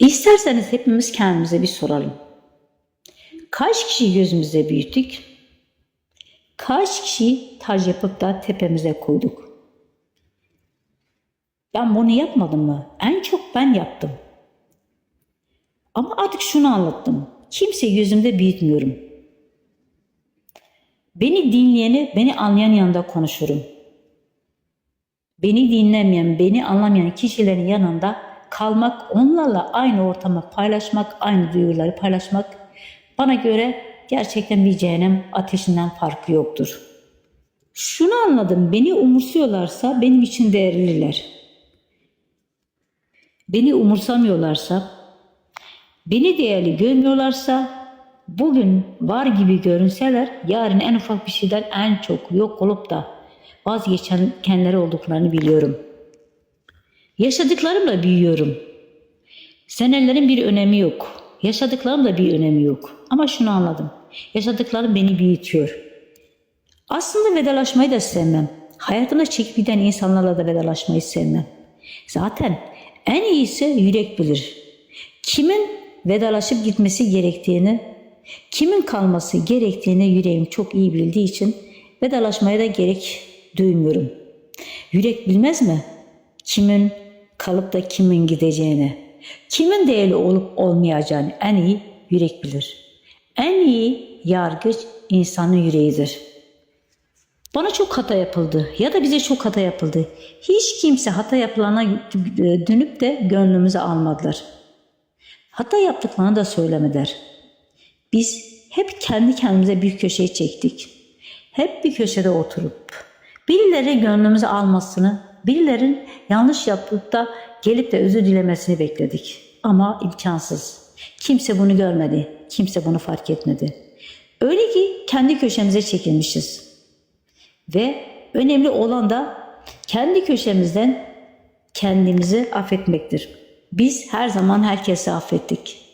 İsterseniz hepimiz kendimize bir soralım. Kaç kişi gözümüzde büyüttük? Kaç kişi tac yapıp da tepemize koyduk? Ben bunu yapmadım mı? En çok ben yaptım. Ama artık şunu anlattım. Kimseyi gözümde büyütmüyorum. Beni dinleyeni, beni anlayan yanında konuşurum. Beni dinlemeyen, beni anlamayan kişilerin yanında kalmak, onlarla aynı ortamı paylaşmak, aynı duyguları paylaşmak bana göre gerçekten bir cehennem ateşinden farkı yoktur. Şunu anladım, beni umursuyorlarsa benim için değerliler. Beni umursamıyorlarsa, beni değerli görmüyorlarsa bugün var gibi görünseler yarın en ufak bir şeyden en çok yok olup da vazgeçen kendileri olduklarını biliyorum. Yaşadıklarımla büyüyorum. Senelerin bir önemi yok. Yaşadıklarım da bir önemi yok. Ama şunu anladım. Yaşadıklarım beni büyütüyor. Aslında vedalaşmayı da sevmem. Hayatımda çekip giden insanlarla da vedalaşmayı sevmem. Zaten en iyisi yürek bilir. Kimin vedalaşıp gitmesi gerektiğini, kimin kalması gerektiğini yüreğim çok iyi bildiği için vedalaşmaya da gerek duymuyorum. Yürek bilmez mi? Kimin kalıp da kimin gideceğini, kimin değerli olup olmayacağını en iyi yürek bilir. En iyi yargıç insanın yüreğidir. Bana çok hata yapıldı ya da bize çok hata yapıldı. Hiç kimse hata yapılana dönüp de gönlümüze almadılar. Hata yaptıklarını da söylemediler. Biz hep kendi kendimize bir köşeye çektik. Hep bir köşede oturup birileri gönlümüze almasını, birilerin yanlış yapıp da gelip de özür dilemesini bekledik. Ama imkansız. Kimse bunu görmedi. Kimse bunu fark etmedi. Öyle ki kendi köşemize çekilmişiz. Ve önemli olan da kendi köşemizden kendimizi affetmektir. Biz her zaman herkesi affettik.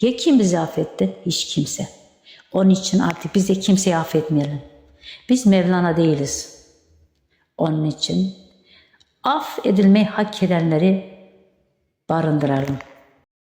Ya kim bizi affetti? Hiç kimse. Onun için artık biz de kimseyi affetmeyelim. Biz Mevlana değiliz. Onun için af edilmeyi hak edenleri barındıralım.